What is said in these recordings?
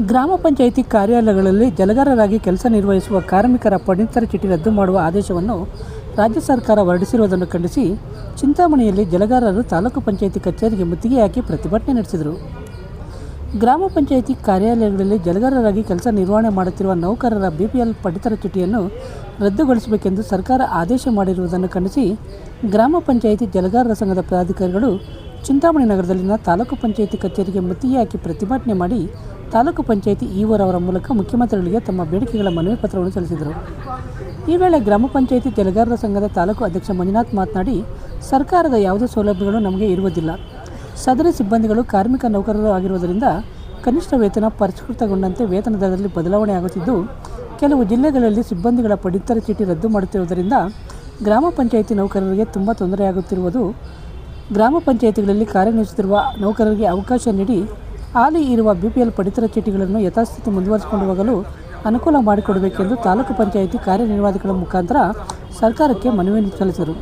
ಗ್ರಾಮ ಪಂಚಾಯಿತಿ ಕಾರ್ಯಾಲಯಗಳಲ್ಲಿ ಜಲಗಾರರಾಗಿ ಕೆಲಸ ನಿರ್ವಹಿಸುವ ಕಾರ್ಮಿಕರ ಪಡಿತರ ಚೀಟಿ ರದ್ದು ಮಾಡುವ ಆದೇಶವನ್ನು ರಾಜ್ಯ ಸರ್ಕಾರ ಹೊರಡಿಸಿರುವುದನ್ನು ಖಂಡಿಸಿ ಚಿಂತಾಮಣಿಯಲ್ಲಿ ಜಲಗಾರರು ತಾಲೂಕು ಪಂಚಾಯಿತಿ ಕಚೇರಿಗೆ ಮುತ್ತಿಗೆ ಹಾಕಿ ಪ್ರತಿಭಟನೆ ನಡೆಸಿದರು. ಗ್ರಾಮ ಪಂಚಾಯಿತಿ ಕಾರ್ಯಾಲಯಗಳಲ್ಲಿ ಜಲಗಾರರಾಗಿ ಕೆಲಸ ನಿರ್ವಹಣೆ ಮಾಡುತ್ತಿರುವ ನೌಕರರ ಬಿಪಿಎಲ್ ಪಡಿತರ ಚೀಟಿಯನ್ನು ರದ್ದುಗೊಳಿಸಬೇಕೆಂದು ಸರ್ಕಾರ ಆದೇಶ ಮಾಡಿರುವುದನ್ನು ಖಂಡಿಸಿ ಗ್ರಾಮ ಪಂಚಾಯಿತಿ ಜಲಗಾರರ ಸಂಘದ ಪದಾಧಿಕಾರಿಗಳು ಚಿಂತಾಮಣಿ ನಗರದಲ್ಲಿನ ತಾಲೂಕು ಪಂಚಾಯಿತಿ ಕಚೇರಿಗೆ ಮುತ್ತಿಗೆ ಪ್ರತಿಭಟನೆ ಮಾಡಿ ತಾಲೂಕು ಪಂಚಾಯಿತಿ ಈವರವರ ಮೂಲಕ ಮುಖ್ಯಮಂತ್ರಿಗಳಿಗೆ ತಮ್ಮ ಬೇಡಿಕೆಗಳ ಮನವಿ ಪತ್ರವನ್ನು ಸಲ್ಲಿಸಿದರು. ಈ ವೇಳೆ ಗ್ರಾಮ ಪಂಚಾಯಿತಿ ತೆಲಗಾರರ ಸಂಘದ ತಾಲೂಕು ಅಧ್ಯಕ್ಷ ಮಂಜುನಾಥ್ ಮಾತನಾಡಿ, ಸರ್ಕಾರದ ಯಾವುದೇ ಸೌಲಭ್ಯಗಳು ನಮಗೆ ಇರುವುದಿಲ್ಲ. ಸದರಿ ಸಿಬ್ಬಂದಿಗಳು, ಕಾರ್ಮಿಕ ನೌಕರರು ಆಗಿರುವುದರಿಂದ ಕನಿಷ್ಠ ವೇತನ ಪರಿಷ್ಕೃತಗೊಂಡಂತೆ ವೇತನ ದರದಲ್ಲಿ ಬದಲಾವಣೆ ಆಗುತ್ತಿದ್ದು, ಕೆಲವು ಜಿಲ್ಲೆಗಳಲ್ಲಿ ಸಿಬ್ಬಂದಿಗಳ ಪಡಿತರ ಚೀಟಿ ರದ್ದು ಮಾಡುತ್ತಿರುವುದರಿಂದ ಗ್ರಾಮ ಪಂಚಾಯಿತಿ ನೌಕರರಿಗೆ ತುಂಬ ತೊಂದರೆಯಾಗುತ್ತಿರುವುದು ಗ್ರಾಮ ಪಂಚಾಯಿತಿಗಳಲ್ಲಿ ಕಾರ್ಯನಿರ್ವಹಿಸುತ್ತಿರುವ ನೌಕರರಿಗೆ ಅವಕಾಶ ನೀಡಿ ಹಾಲಿ ಇರುವ ಬಿ ಪಿ ಎಲ್ ಪಡಿತರ ಚೀಟಿಗಳನ್ನು ಯಥಾಸ್ಥಿತಿ ಮುಂದುವರಿಸಿಕೊಂಡು ಹೋಗಲು ಅನುಕೂಲ ಮಾಡಿಕೊಡಬೇಕೆಂದು ತಾಲೂಕು ಪಂಚಾಯಿತಿ ಕಾರ್ಯನಿರ್ವಾಹಕರ ಮುಖಾಂತರ ಸರ್ಕಾರಕ್ಕೆ ಮನವಿ ಸಲ್ಲಿಸಿದರು.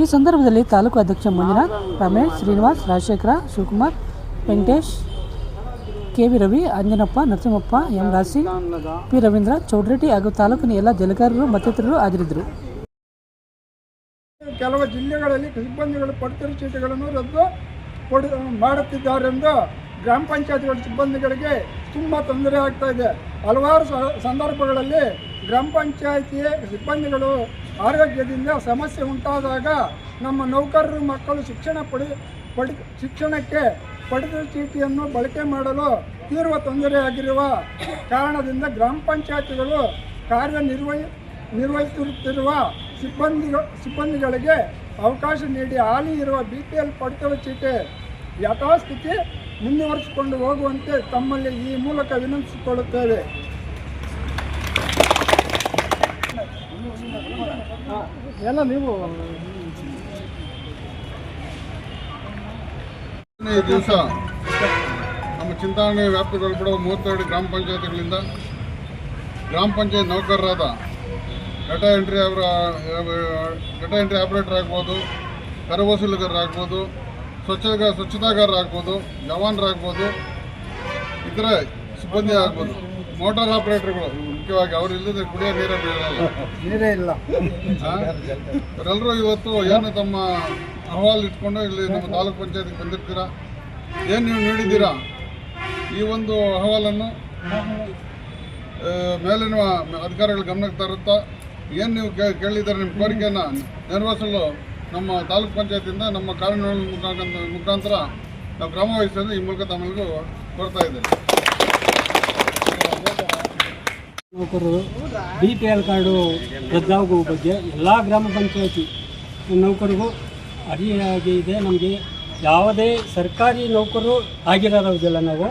ಈ ಸಂದರ್ಭದಲ್ಲಿ ತಾಲೂಕು ಅಧ್ಯಕ್ಷ Manjunath, Ramesh, Srinivas, Rajashekara, Shivakumar, Venkatesh, K V Ravi, Anjanappa, Narasimhappa, M Rasi P Ravindra Chowdreddy ಹಾಗೂ ತಾಲೂಕಿನ ಎಲ್ಲ ಜಲಗಾರರು ಮತ್ತಿತರರು ಹಾಜರಿದ್ದರು. ಕೆಲವು ಜಿಲ್ಲೆಗಳಲ್ಲಿ ಸಿಬ್ಬಂದಿಗಳು ಪಡಿತರ ಚೀಟಿಗಳನ್ನು ರದ್ದು ಕೊಡು ಮಾಡುತ್ತಿದ್ದಾರೆಂದು ಗ್ರಾಮ ಪಂಚಾಯತ್ಗಳ ಸಿಬ್ಬಂದಿಗಳಿಗೆ ತುಂಬ ತೊಂದರೆ ಆಗ್ತಾ ಇದೆ. ಹಲವಾರು ಸಂದರ್ಭಗಳಲ್ಲಿ ಗ್ರಾಮ ಪಂಚಾಯತಿಯ ಸಿಬ್ಬಂದಿಗಳು ಆರೋಗ್ಯದಿಂದ ಸಮಸ್ಯೆ ಉಂಟಾದಾಗ ನಮ್ಮ ನೌಕರರು, ಮಕ್ಕಳು ಶಿಕ್ಷಣ ಪಡಿ ಪಡಿ ಶಿಕ್ಷಣಕ್ಕೆ ಪಡಿತರ ಚೀಟಿಯನ್ನು ಬಳಕೆ ಮಾಡಲು ತೀವ್ರ ತೊಂದರೆಯಾಗಿರುವ ಕಾರಣದಿಂದ ಗ್ರಾಮ ಪಂಚಾಯತಿಗಳು ಕಾರ್ಯನಿರ್ವಹಿ ನಿರ್ವಹಿಸುತ್ತಿರುವ ಸಿಬ್ಬಂದಿಗ ಸಿಬ್ಬಂದಿಗಳಿಗೆ ಅವಕಾಶ ನೀಡಿ ಹಾಲಿ ಇರುವ ಬಿ ಪಿ ಎಲ್ ಪಡಿತರ ಚೀಟಿ ಯಥಾಸ್ಥಿತಿ ಮುಂದುವರಿಸಿಕೊಂಡು ಹೋಗುವಂತೆ ತಮ್ಮಲ್ಲಿ ಈ ಮೂಲಕ ವಿನಂತಿಸಿಕೊಳ್ಳುತ್ತೇವೆ. ಎಲ್ಲ ನೀವು ದಿವಸ ನಮ್ಮ ಚಿಂತಾಮಣಿ ವ್ಯಾಪ್ತಿಗೊಳಪಡುವ ಮೂವತ್ತೆರಡು ಗ್ರಾಮ ಪಂಚಾಯತ್ಗಳಿಂದ ಗ್ರಾಮ ಪಂಚಾಯತ್ ನೌಕರರಾದ ಡಾಟಾ ಎಂಟ್ರಿ ಅವರ ಡಾಟಾ ಎಂಟ್ರಿ ಆಪರೇಟರ್ ಆಗ್ಬೋದು ಕರ ವಸೂಲಿಗಾರರಾಗ್ಬೋದು ಸ್ವಚ್ಛಗ ಸ್ವಚ್ಛತಾಗಾರರಾಗ್ಬೋದು ಜವಾನರಾಗ್ಬೋದು ಇತರ ಸಿಬ್ಬಂದಿ ಆಗ್ಬೋದು. ಮೋಟಾರ್ ಆಪರೇಟರ್ಗಳು ಮುಖ್ಯವಾಗಿ ಅವ್ರು ಇಲ್ಲದೆ ಕುಡಿಯೋ ನೀರೇ ಬೀಳಲ್ಲ ನೀರೇ ಇಲ್ಲ. ಅವರೆಲ್ಲರೂ ಇವರೆಲ್ಲರೂ ಇವತ್ತು ಏನು ತಮ್ಮ ಅಹವಾಲು ಇಟ್ಕೊಂಡು ಇಲ್ಲಿ ನಮ್ಮ ತಾಲೂಕ್ ಪಂಚಾಯತಿಗೆ ಬಂದಿರ್ತೀರಾ? ಏನು ನೀವು ನೀಡಿದ್ದೀರಾ ಈ ಒಂದು ಅಹವಾಲನ್ನು? ಮೇಲಿನ ಅಧಿಕಾರಿಗಳ ಗಮನಕ್ಕೆ ತರುತ್ತಾ? ಏನು ನೀವು ಕೇಳಿದ್ದಾರೆ ನಿಮ್ಮ ಕೋರಿಕೆಯನ್ನು? ನೆರವೇರಿಸಲು ನಮ್ಮ ತಾಲೂಕು ಪಂಚಾಯತಿಯಿಂದ ನಮ್ಮ ಕಾರ್ಯನಿರ್ವಹಣೆ ಮುಖಾಂತರ ಮುಖಾಂತರ ನಾವು ಕ್ರಮ ವಹಿಸಲು ಈ ಮೂಲಕ ತಮ್ಮಲ್ಲಿಗೂ ಕೊಡ್ತಾ ಇದ್ದೇವೆ ನೌಕರರು ಬಿ ಪಿ ಎಲ್ ಕಾರ್ಡು ರದ್ದಾಗುವ ಬಗ್ಗೆ ಎಲ್ಲ ಗ್ರಾಮ ಪಂಚಾಯತಿ ನೌಕರಿಗೂ ಅಡಿಯಾಗಿ ಇದೆ. ನಮಗೆ ಯಾವುದೇ ಸರ್ಕಾರಿ ನೌಕರರು ಆಗಿರೋದಿಲ್ಲ ನಾವು.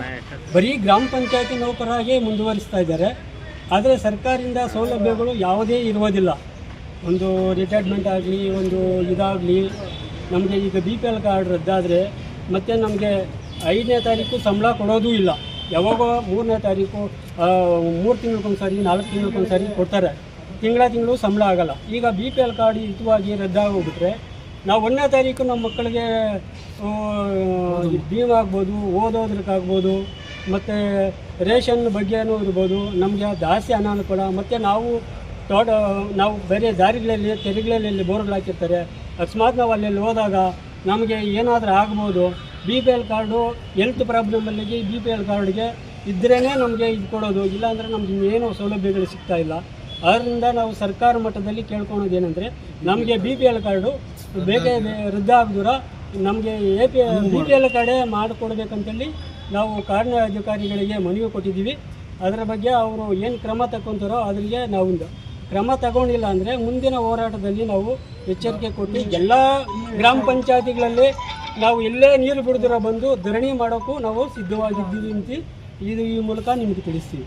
ಬರೀ ಗ್ರಾಮ ಪಂಚಾಯತಿ ನೌಕರಾಗಿ ಮುಂದುವರಿಸ್ತಾ ಇದ್ದಾರೆ. ಆದರೆ ಸರ್ಕಾರದಿಂದ ಸೌಲಭ್ಯಗಳು ಯಾವುದೇ ಇರುವುದಿಲ್ಲ. ಒಂದು ರಿಟೈರ್ಮೆಂಟ್ ಆಗಲಿ ಒಂದು ಇದಾಗಲಿ ನಮಗೆ ಈಗ ಬಿ ಪಿ ಎಲ್ ಕಾರ್ಡ್ ರದ್ದಾದರೆ ಮತ್ತು ನಮಗೆ ಐದನೇ ತಾರೀಕು ಸಂಬಳ ಕೊಡೋದೂ ಇಲ್ಲ. ಯಾವಾಗೋ ಮೂರನೇ ತಾರೀಕು ಮೂರು ತಿಂಗಳಿಗೊಂದ್ಸರಿ ನಾಲ್ಕು ತಿಂಗಳಿಗೊಂದ್ಸರಿ ಕೊಡ್ತಾರೆ. ತಿಂಗಳ ತಿಂಗಳು ಸಂಬಳ ಆಗಲ್ಲ. ಈಗ ಬಿ ಪಿ ಎಲ್ ಕಾರ್ಡ್ ಹಿತವಾಗಿ ರದ್ದಾಗೋಗ್ಬಿಟ್ರೆ ನಾವು ಒಂದನೇ ತಾರೀಕು ನಮ್ಮ ಮಕ್ಕಳಿಗೆ ಭೀಮ್ ಆಗ್ಬೋದು ಓದೋದಕ್ಕಾಗ್ಬೋದು ಮತ್ತು ರೇಷನ್ ಬಗ್ಗೆನೂ ಇರ್ಬೋದು ನಮಗೆ ಜಾಸ್ತಿ ಅನಾನುಕೂಲ ಮತ್ತು ನಾವು ತೋಟ ನಾವು ಬೇರೆ ದಾರಿಗಳಲ್ಲಿ ತೆರಿಗೆಗಳಲ್ಲಿ ಬೋರ್ಗಳು ಹಾಕಿರ್ತಾರೆ. ಅಕಸ್ಮಾತ್ ನಾವು ಅಲ್ಲಿ ಹೋದಾಗ ನಮಗೆ ಏನಾದರೂ ಆಗ್ಬೋದು. B P L card health ಪ್ರಾಬ್ಲಮಲ್ಲಿಗೆ B P L ಕಾರ್ಡ್ಗೆ ಇದ್ರೇ ನಮಗೆ ಇದು ಕೊಡೋದು. ಇಲ್ಲಾಂದರೆ ನಮ್ಗೆ ಏನು ಸೌಲಭ್ಯಗಳು ಸಿಗ್ತಾ ಇಲ್ಲ. ಆದ್ದರಿಂದ ನಾವು ಸರ್ಕಾರ ಮಟ್ಟದಲ್ಲಿ ಕೇಳ್ಕೊಳೋದು ಏನಂದರೆ ನಮಗೆ ಬಿ ಪಿ ಎಲ್ ಕಾರ್ಡು ಬೇಕೇ ಬೇ- ರದ್ದಾಗದೂರ ನಮಗೆ A P B P L ಕಾರ್ಡೇ ಮಾಡಿಕೊಡ್ಬೇಕಂತೇಳಿ ನಾವು ಕಾರ್ಯಾಧಿಕಾರಿಗಳಿಗೆ ಮನವಿ ಕೊಟ್ಟಿದ್ದೀವಿ. ಅದರ ಬಗ್ಗೆ ಅವರು ಏನು ಕ್ರಮ ತಗೊತಾರೋ ಅದರಿಗೆ ನಾವು ಕ್ರಮ ತಗೊಂಡಿಲ್ಲ ಅಂದರೆ ಮುಂದಿನ ಹೋರಾಟದಲ್ಲಿ ನಾವು ಎಚ್ಚರಿಕೆ ಕೊಟ್ಟು ಎಲ್ಲ ಗ್ರಾಮ ಪಂಚಾಯತಿಗಳಲ್ಲಿ ನಾವು ಎಲ್ಲೇ ನೀರು ಬಿಡಿದಿರೋ ಬಂದು ಧರಣಿ ಮಾಡೋಕ್ಕೂ ನಾವು ಸಿದ್ಧವಾಗಿದ್ದೀವಿ ಅಂತ ಇದು ಈ ಮೂಲಕ ನಿಮಗೆ ತಿಳಿಸ್ತೀವಿ.